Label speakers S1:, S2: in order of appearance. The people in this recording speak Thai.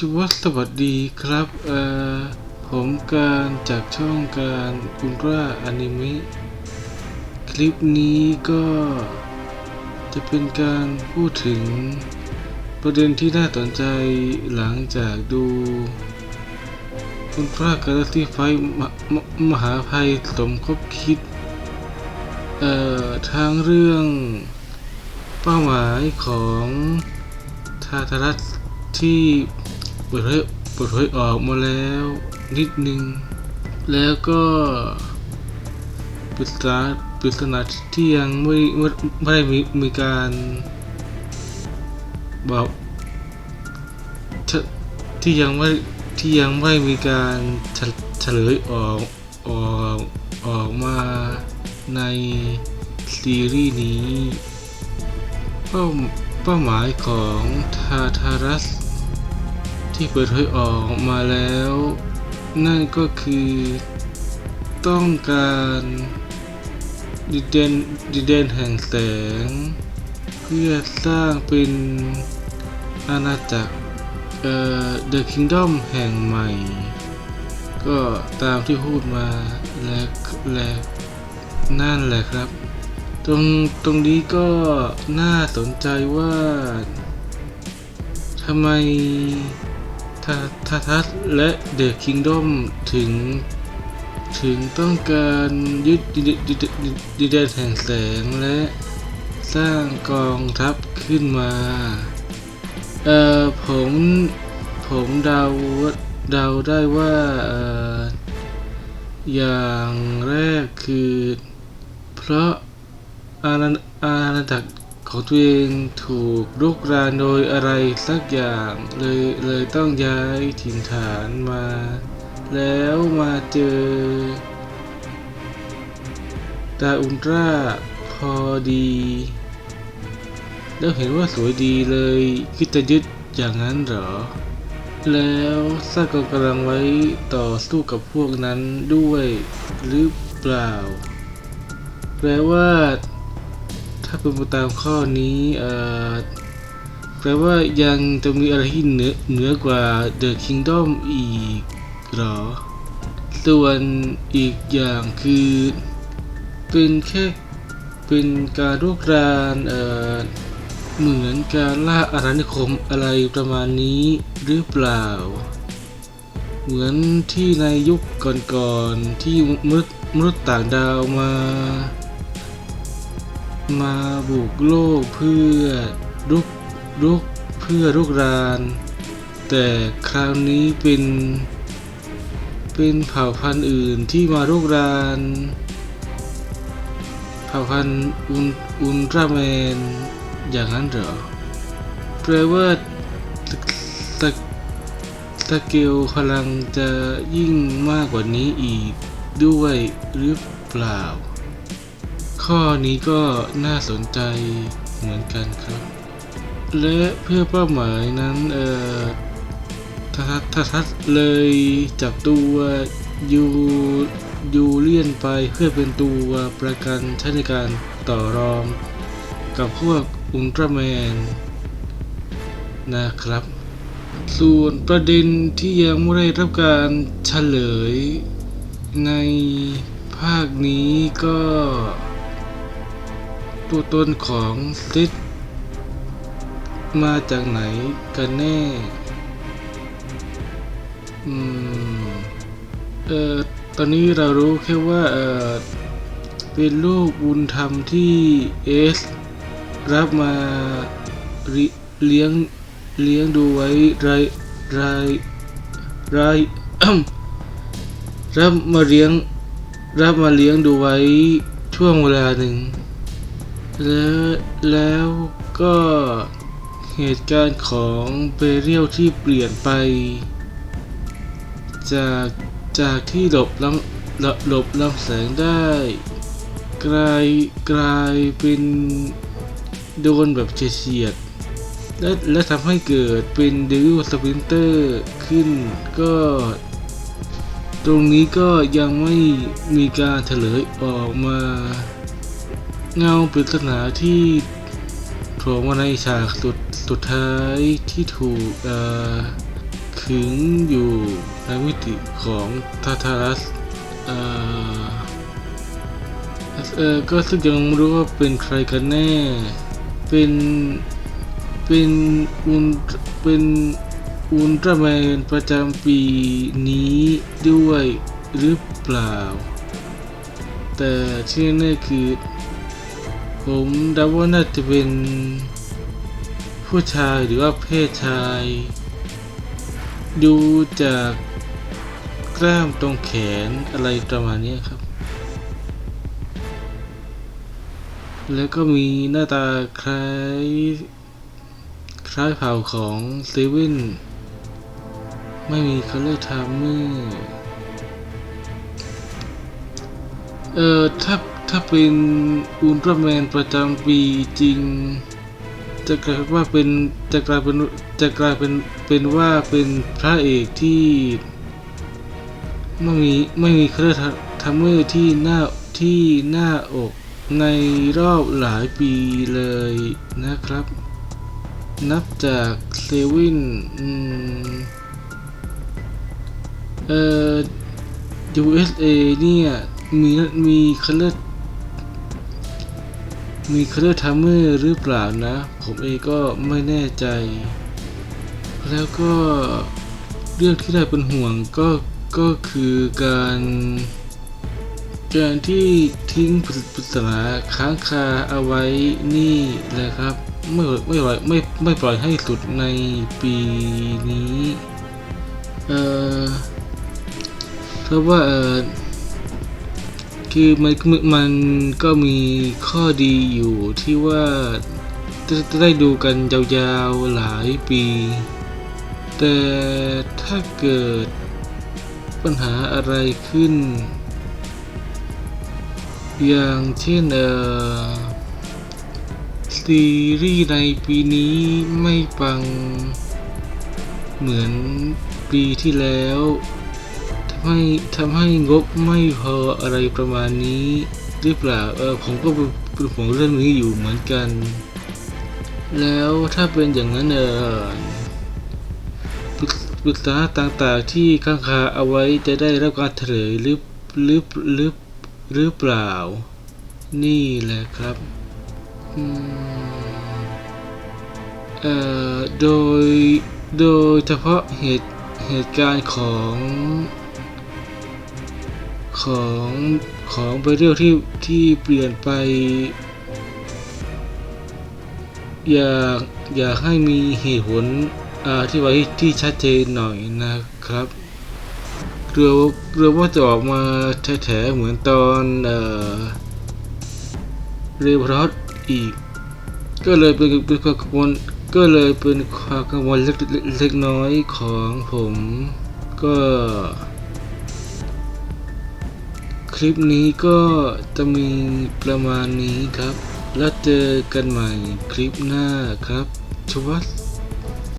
S1: ชวสวัสดีครับเอ่อผมการจากช่องการอุลตร้าอนิเมะคลิปนี้ก็จะเป็นการพูดถึงประเด็นที่น่าสนใจหลังจากดูอุลตร้ากาลที่ไฟมมมหาภัยสมคบคิด เอ่อทางเรื่องเป้าหมายของทาทารัสที่ เปิดเผยเปิดเผยออกมาแล้วนิดนึง แล้วก็ปริศนาปริศนาที่ยังไม่ไม่ไม่ได้มีมีการบอกที่ยังไม่ที่ยังไม่มีการเฉเฉลยออกออกออกมาในซีรีส์นี้ เป้าเป้าหมายของทาทารัส ที่เปิดเผยออกมาแล้ว นั่นก็คือ ต้องการดินแดนดินแดนแห่งแสง เพื่อสร้างเป็นอาณาจักรเอ่อ The Kingdom แห่งใหม่ ก็ตามที่พูดมาและและนั่นแหละครับ ตรงตรงนี้ก็น่าสนใจว่าทำไม ทาทาทัสและเดอะคิงดอมถึง ถึงต้องการยึดดินดินดินดินแดนแห่งแสงและสร้างกองทัพขึ้นมา เอ่อผมผมเดาเดาได้ว่าเอ่ออย่างแรกคือ เพราะอาณาอาณาจักร ของตัวเองถูกรุกรานโดยอะไรสักอย่างเลยเลยต้องย้ายถิ่นฐานมา แล้วมาเจอดาอุลตร้าพอดี แล้วเห็นว่าสวยดีเลยคิดจะยึดอย่างนั้นเหรอ แล้วสร้ากองกำลังไว้ต่อสู้กับพวกนั้นด้วยหรือเปล่า แปลว่า ถ้าเป็นไปตามข้อนี้แปลว่ายังจะมีอะไรที่เหนือเหนือกว่า The Kingdom อีกหรอ ส่วนอีกอย่างคือ เป็นแค่เป็นการรุกรานเอ่อเหมือนการล่าอาณานิคมอะไรประมาณนี้หรือเปล่า เหมือนที่ในยุคก่อนๆที่มนุษย์มนุษย์ต่างดาวมา มาบุกโลกเพื่อรุกรุกเพื่อรุกราน แต่คราวนี้เป็น เป็นเผ่าพันธุ์อื่นที่มารุกราน เผ่าพันธุ์อุลอุลตร้าแมน อย่างนั้นเหรอแปลว่าสสสเกลพลังจะยิ่งมากกว่านี้อีกด้วยหรือเปล่า ข้อนี้ก็น่าสนใจเหมือนกันครับ และเพื่อเป้าหมายนั้นเอ่อทัศทัศเลยจับตัวยูยูเลียนไปเพื่อเป็นตัวประกันใช้ในการต่อรอง กับพวกอุลตร้าแมนนะครับ ส่วนประเด็นที่ยังไม่ได้รับการเฉลยในภาคนี้ก็ ตัวตนของซิดมาจากไหนกันแน่ อืม เอ่อ ตอนนี้เรารู้แค่ว่า เอ่อ เป็นลูกบุญธรรมที่เอส รับมาเลี้ยงเลี้ยงดูไว้ไรไรไรรับมาเลี้ยง รับมาเลี้ยงดูไว้ช่วงเวลาหนึ่ง แล้วแล้วก็เหตุการณ์ของเบเรียลที่เปลี่ยนไป จากจากที่หลบลำหลบหลบลำแสงได้ กลายกลายเป็นโดนแบบเฉียดๆและและทำให้เกิดเป็นเดวิลสปรินเตอร์ขึ้นก็ ตรงนี้ก็ยังไม่มีการเฉลยออกมา เงาปริศนาที่โผล่มาในฉากสุดสุดท้ายที่ถูกเอ่อถึงอยู่ในมิติของทาทารัสเอ่อเออก็ซึ่งยังไม่รู้ว่าเป็นใครกันแน่ เป็นเป็นอุลเป็นอุลตร้าแมนประจำปีนี้ด้วยหรือเปล่า แต่ที่แน่คือ ผมเดาว่าน่าจะเป็น ผู้ชายหรือว่าเพศชาย ดูจากกล้ามตรงแขนอะไรประมาณนี้ครับ แล้วก็มีหน้าตาคล้าย คล้ายเผ่าของเซเว่นไม่มีคัลเลอร์ไทม์เมอร์เอ่อถ้า ถ้าเป็นอุลตร้าแมนประจำปีจริง จะกลายว่าเป็นจะกลายเป็นจะกลายเป็นเป็นว่าเป็นพระเอกที่ ไม่มีไม่มีเครื่องทัมเมอร์ที่หน้าที่หน้าอกในรอบหลายปีเลยนะครับ นับจากเซเว่นอืมเอ่อ USA เนี่ย มีมีคัลเลอร์ มีคัลเลอร์ทัมเมอร์หรือเปล่านะ ผมเองก็ไม่แน่ใจ แล้วก็เรื่องที่น่าเป็นห่วงก็ก็คือการการที่ทิ้งปริศนาค้างคาเอาไว้นี่แหละครับ ไม่ไม่ปล่อยไม่ไม่ปล่อยให้สุดในปีนี้ เอ่อเพราะว่าเอ่อ คือมันมันก็มีข้อดีอยู่ที่ว่าจะได้ดูกันยาวๆหลายปี แต่ถ้าเกิดปัญหาอะไรขึ้น อย่างเช่นเอ่อซีรีส์ในปีนี้ไม่ปังเหมือนปีที่แล้ว ให้ทำให้งบไม่พออะไรประมาณนี้หรือเปล่าเออผมก็เป็นห่วงเรื่องนี้อยู่เหมือนกัน แล้วถ้าเป็นอย่างนั้นเออปรึกษาต่างๆที่ข้างคาเอาไว้จะได้รับการเฉลยหรือหรือหรือหรือเปล่า นี่แหละครับเอ่อโดยโดยเฉพาะเหตุเหตุการณ์ของ ของของไปเรียวที่ที่เปลี่ยนไป อยากอยากให้มีเหตุผลอ่าที่ไว้ที่ชัดเจนหน่อยนะครับเกลือเกลือว่าจะออกมาแถๆเหมือนตอนเอ่อเรบรอสอีก ก็เลยเป็นเป็นความกังวลก็เลยเป็นความกังวลเล็กเล็กน้อยของผมก็ คลิปนี้ก็จะมีประมาณนี้ครับ แล้วเจอกันใหม่คลิปหน้าครับชวัส